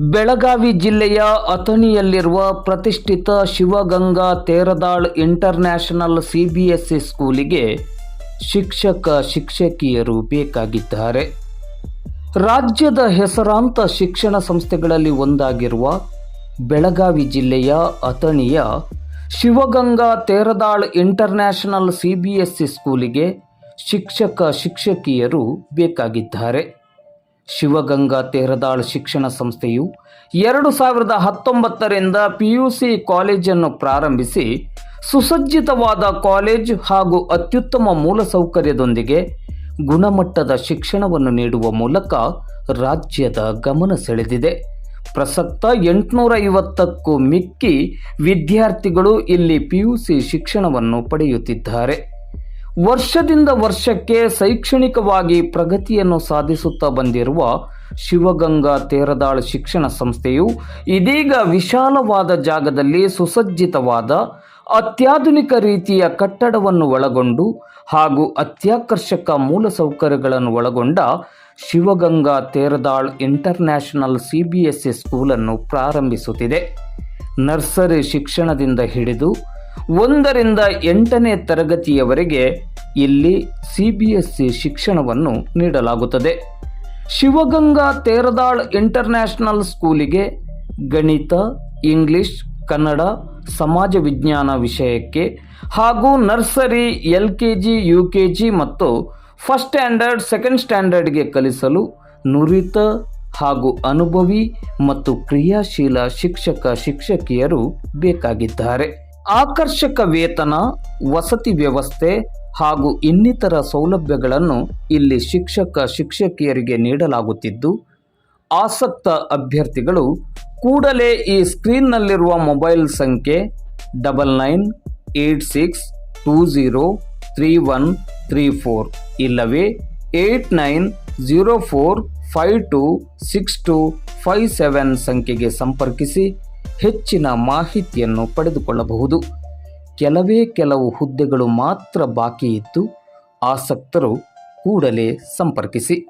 ಬೆಳಗಾವಿ ಜಿಲ್ಲೆಯ ಅಥಣಿಯಲ್ಲಿರುವ ಪ್ರತಿಷ್ಠಿತ ಶಿವಗಂಗಾ ತೇರದಾಳ್ ಇಂಟರ್ನ್ಯಾಷನಲ್ ಸಿಬಿಎಸ್ಇ ಸ್ಕೂಲಿಗೆ ಶಿಕ್ಷಕ ಶಿಕ್ಷಕಿಯರು ಬೇಕಾಗಿದ್ದಾರೆ. ರಾಜ್ಯದ ಹೆಸರಾಂತ ಶಿಕ್ಷಣ ಸಂಸ್ಥೆಗಳಲ್ಲಿ ಒಂದಾಗಿರುವ ಬೆಳಗಾವಿ ಜಿಲ್ಲೆಯ ಅಥಣಿಯ ಶಿವಗಂಗಾ ತೇರದಾಳ್ ಇಂಟರ್ನ್ಯಾಷನಲ್ ಸಿಬಿಎಸ್ಇ ಸ್ಕೂಲಿಗೆ ಶಿಕ್ಷಕ ಶಿಕ್ಷಕಿಯರು ಬೇಕಾಗಿದ್ದಾರೆ. ಶಿವಗಂಗಾ ತೇರದಾಳ್ ಶಿಕ್ಷಣ ಸಂಸ್ಥೆಯು ಎರಡು ಸಾವಿರದ ಹತ್ತೊಂಬತ್ತರಿಂದ ಪಿ ಯು ಸಿ ಕಾಲೇಜನ್ನು ಪ್ರಾರಂಭಿಸಿ ಸುಸಜ್ಜಿತವಾದ ಕಾಲೇಜ್ ಹಾಗೂ ಅತ್ಯುತ್ತಮ ಮೂಲಸೌಕರ್ಯದೊಂದಿಗೆ ಗುಣಮಟ್ಟದ ಶಿಕ್ಷಣವನ್ನು ನೀಡುವ ಮೂಲಕ ರಾಜ್ಯದ ಗಮನ ಸೆಳೆದಿದೆ. ಪ್ರಸಕ್ತ ಎಂಟುನೂರ ಐವತ್ತಕ್ಕೂ ಮಿಕ್ಕಿ ವಿದ್ಯಾರ್ಥಿಗಳು ಇಲ್ಲಿ ಪಿ ಯು ಸಿ ಶಿಕ್ಷಣವನ್ನು ಪಡೆಯುತ್ತಿದ್ದಾರೆ. ವರ್ಷದಿಂದ ವರ್ಷಕ್ಕೆ ಶೈಕ್ಷಣಿಕವಾಗಿ ಪ್ರಗತಿಯನ್ನು ಸಾಧಿಸುತ್ತಾ ಬಂದಿರುವ ಶಿವಗಂಗಾ ತೇರದಾಳ್ ಶಿಕ್ಷಣ ಸಂಸ್ಥೆಯು ಇದೀಗ ವಿಶಾಲವಾದ ಜಾಗದಲ್ಲಿ ಸುಸಜ್ಜಿತವಾದ ಅತ್ಯಾಧುನಿಕ ರೀತಿಯ ಕಟ್ಟಡವನ್ನು ಒಳಗೊಂಡು ಹಾಗೂ ಅತ್ಯಾಕರ್ಷಕ ಮೂಲಸೌಕರ್ಯಗಳನ್ನು ಒಳಗೊಂಡ ಶಿವಗಂಗಾ ತೇರದಾಳ್ ಇಂಟರ್ನ್ಯಾಷನಲ್ ಸಿಬಿಎಸ್ಇ ಸ್ಕೂಲನ್ನು ಪ್ರಾರಂಭಿಸುತ್ತಿದೆ. ನರ್ಸರಿ ಶಿಕ್ಷಣದಿಂದ ಹಿಡಿದು ಒಂದರಿಂದ ಎಂಟನೇ ತರಗತಿಯವರೆಗೆ ಇಲ್ಲಿ ಸಿಬಿಎಸ್ಇ ಶಿಕ್ಷಣವನ್ನು ನೀಡಲಾಗುತ್ತದೆ. ಶಿವಗಂಗಾ ತೇರದಾಳ್ ಇಂಟರ್ನ್ಯಾಷನಲ್ ಸ್ಕೂಲಿಗೆ ಗಣಿತ, ಇಂಗ್ಲಿಷ್, ಕನ್ನಡ, ಸಮಾಜ ವಿಜ್ಞಾನ ವಿಷಯಕ್ಕೆ ಹಾಗೂ nursery, L K G, U K G ಮತ್ತು ಫಸ್ಟ್ ಸ್ಟ್ಯಾಂಡರ್ಡ್, ಸೆಕೆಂಡ್ ಸ್ಟ್ಯಾಂಡರ್ಡ್ಗೆ ಕಲಿಸಲು ನುರಿತ ಹಾಗೂ ಅನುಭವಿ ಮತ್ತು ಕ್ರಿಯಾಶೀಲ ಶಿಕ್ಷಕ ಶಿಕ್ಷಕಿಯರು ಬೇಕಾಗಿದ್ದಾರೆ. ಆಕರ್ಷಕ ವೇತನ, ವಸತಿ ವ್ಯವಸ್ಥೆ ಹಾಗೂ ಇನ್ನಿತರ ಸೌಲಭ್ಯಗಳನ್ನು ಇಲ್ಲಿ ಶಿಕ್ಷಕ ಶಿಕ್ಷಕಿಯರಿಗೆ ನೀಡಲಾಗುತ್ತಿದ್ದು, ಆಸಕ್ತ ಅಭ್ಯರ್ಥಿಗಳು ಕೂಡಲೇ ಈ ಸ್ಕ್ರೀನ್ನಲ್ಲಿರುವ ಮೊಬೈಲ್ ಸಂಖ್ಯೆ double nine eight six two zero three one three four ಇಲ್ಲವೇ eight nine zero four five two six two five seven ಸಂಖ್ಯೆಗೆ ಸಂಪರ್ಕಿಸಿ ಹೆಚ್ಚಿನ ಮಾಹಿತಿಯನ್ನು ಪಡೆದುಕೊಳ್ಳಬಹುದು. ಕೆಲವೇ ಕೆಲವು ಹುದ್ದೆಗಳು ಮಾತ್ರ ಬಾಕಿ ಇದ್ದು ಆಸಕ್ತರು ಕೂಡಲೇ ಸಂಪರ್ಕಿಸಿ.